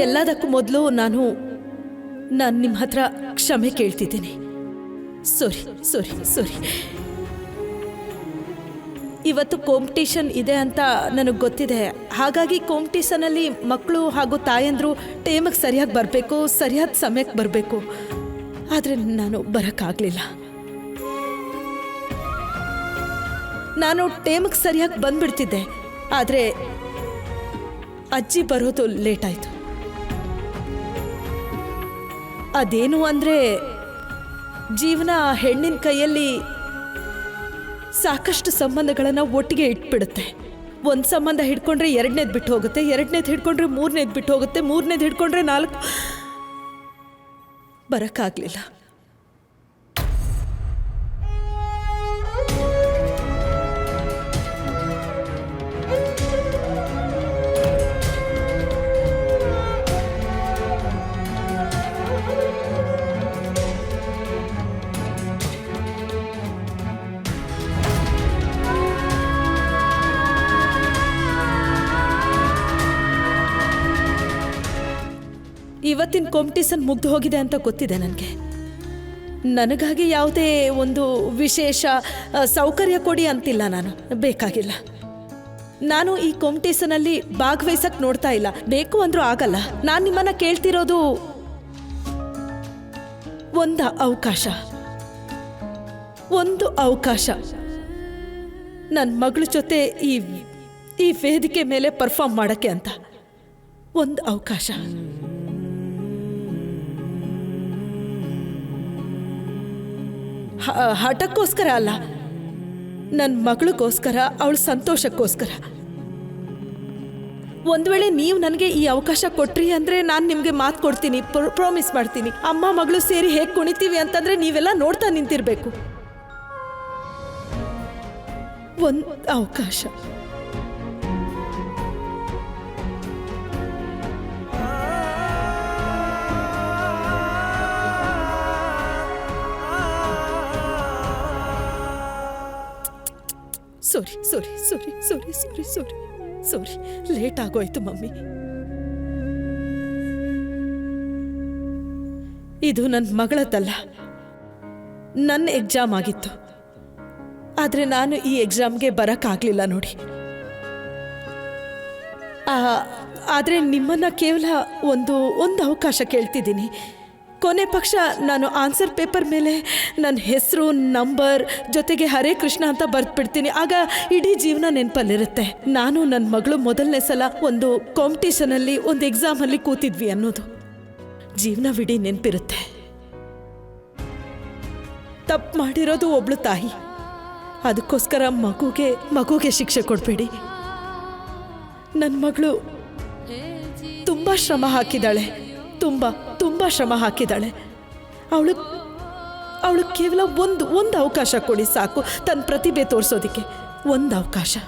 ಎಲ್ಲದಕ್ಕೂ ಮೊದಲು ನಾನು ನಾನು ನಿಮ್ಮ ಹತ್ರ ಕ್ಷಮೆ ಕೇಳ್ತಿದ್ದೀನಿ. ಸಾರಿ ಸಾರಿ ಸಾರಿ. ಇವತ್ತು ಕಾಂಪಿಟೇಷನ್ ಇದೆ ಅಂತ ನನಗೆ ಗೊತ್ತಿದೆ. ಹಾಗಾಗಿ ಕಾಂಪಿಟೇಷನಲ್ಲಿ ಮಕ್ಕಳು ಹಾಗೂ ತಾಯಂದರು ಟೈಮಿಗೆ ಸರಿಯಾಗಿ ಬರಬೇಕು, ಸರಿಯಾದ ಸಮಯಕ್ಕೆ ಬರಬೇಕು. ಆದರೆ ನಾನು ಬರೋಕ್ಕಾಗಲಿಲ್ಲ. ನಾನು ಟೈಮಿಗೆ ಸರಿಯಾಗಿ ಬಂದ್ಬಿಡ್ತಿದ್ದೆ. ಆದರೆ ಅಜ್ಜಿ ಬರೋದು ಲೇಟ್ ಆಯಿತು. ಅದೇನು ಅಂದರೆ, ಜೀವನ ಹೆಣ್ಣಿನ ಕೈಯಲ್ಲಿ ಸಾಕಷ್ಟು ಸಂಬಂಧಗಳನ್ನು ಒಟ್ಟಿಗೆ ಇಟ್ಬಿಡುತ್ತೆ. ಒಂದು ಸಂಬಂಧ ಹಿಡ್ಕೊಂಡ್ರೆ ಎರಡನೇದು ಬಿಟ್ಟು ಹೋಗುತ್ತೆ, ಎರಡನೇದು ಹಿಡ್ಕೊಂಡ್ರೆ ಮೂರನೇದು ಬಿಟ್ಟು ಹೋಗುತ್ತೆ, ಮೂರನೇದು ಹಿಡ್ಕೊಂಡ್ರೆ ನಾಲ್ಕು. ಬರೋಕ್ಕಾಗಲಿಲ್ಲ. ಇವತ್ತಿನ ಕಾಂಪಿಟೇಷನ್ ಮುಗ್ದು ಹೋಗಿದೆ ಅಂತ ಗೊತ್ತಿದೆ ನನಗೆ. ನನಗಾಗಿ ಯಾವುದೇ ಒಂದು ವಿಶೇಷ ಸೌಕರ್ಯ ಕೊಡಿ ಅಂತಿಲ್ಲ ನಾನು. ಬೇಕಾಗಿಲ್ಲ. ನಾನು ಈ ಕಾಂಪಿಟೇಷನಲ್ಲಿ ಭಾಗವಹಿಸಕ್ಕೆ ನೋಡ್ತಾ ಇಲ್ಲ. ಬೇಕು ಅಂದ್ರೂ ಆಗಲ್ಲ. ನಾನು ನಿಮ್ಮನ್ನ ಕೇಳ್ತಿರೋದು ಒಂದು ಅವಕಾಶ. ಒಂದು ಅವಕಾಶ. ನನ್ನ ಮಗಳ ಜೊತೆ ಈ ಈ ವೇದಿಕೆ ಮೇಲೆ ಪರ್ಫಾರ್ಮ್ ಮಾಡೋಕ್ಕೆ ಅಂತ. ಒಂದು ಅವಕಾಶ. ಹಠಕ್ಕೋಸ್ಕರ ಅಲ್ಲ. ನನ್ನ ಮಗಳಿಗೋಸ್ಕರ, ಅವಳ ಸಂತೋಷಕ್ಕೋಸ್ಕರ. ಒಂದು ವೇಳೆ ನೀವು ನನಗೆ ಈ ಅವಕಾಶ ಕೊಟ್ರಿ ಅಂದರೆ ನಾನು ನಿಮಗೆ ಮಾತು ಕೊಡ್ತೀನಿ ಪ್ರಾಮಿಸ್ ಮಾಡ್ತೀನಿ. ಅಮ್ಮ, ಮಗಳು ಸೇರಿ ಹೇಗೆ ಕುಣಿತೀವಿ ಅಂತಂದರೆ ನೀವೆಲ್ಲ ನೋಡ್ತಾ ನಿಂತಿರಬೇಕು. ಒಂದು ಅವಕಾಶ. Sorry sorry sorry sorry sorry sorry sorry. Late ಆಗೋಯ್ತು, ಮಮ್ಮಿ. ಇದು ನನ್ನ ಮಗಳದ್ದಲ್ಲ. ನನ್ನ ಎಕ್ಸಾಮ್ ಆಗಿತ್ತು. ಆದರೆ ನಾನು ಈ ಎಕ್ಸಾಮ್ಗೆ ಬರೋಕ್ಕಾಗಲಿಲ್ಲ ನೋಡಿ. ಆದರೆ ನಿಮ್ಮನ್ನ ಕೇವಲ ಒಂದು ಒಂದು ಅವಕಾಶ ಕೇಳ್ತಿದ್ದೀನಿ. ಕೊನೆ ಪಕ್ಷ ನಾನು ಆನ್ಸರ್ ಪೇಪರ್ ಮೇಲೆ ನನ್ನ ಹೆಸರು, ನಂಬರ್ ಜೊತೆಗೆ ಹರೇ ಕೃಷ್ಣ ಅಂತ ಬರೆದ್ಬಿಡ್ತೀನಿ. ಆಗ ಇಡೀ ಜೀವನ ನೆನಪಲ್ಲಿರುತ್ತೆ. ನಾನು ನನ್ನ ಮಗಳು ಮೊದಲನೇ ಸಲ ಒಂದು ಕಾಂಪಿಟೇಷನಲ್ಲಿ ಒಂದು ಎಕ್ಸಾಮಲ್ಲಿ ಕೂತಿದ್ವಿ ಅನ್ನೋದು. ಜೀವನವಿಡೀ ನೆನಪಿರುತ್ತೆ. ತಪ್ಪು ಮಾಡಿರೋದು ಒಬ್ಳು ತಾಯಿ. ಅದಕ್ಕೋಸ್ಕರ ಮಗುಗೆ ಮಗುಗೆ ಶಿಕ್ಷೆ ಕೊಡಬೇಡಿ. ನನ್ನ ಮಗಳು ತುಂಬ ಶ್ರಮ ಹಾಕಿದ್ದಾಳೆ. ತುಂಬ ತುಂಬ ಶ್ರಮ ಹಾಕಿದ್ದಾಳೆ. ಅವಳು ಅವಳು ಕೇವಲ ಒಂದು ಒಂದು ಅವಕಾಶ ಕೊಡಿ ಸಾಕು. ತನ್ನ ಪ್ರತಿಭೆ ತೋರಿಸೋದಕ್ಕೆ. ಒಂದು ಅವಕಾಶ.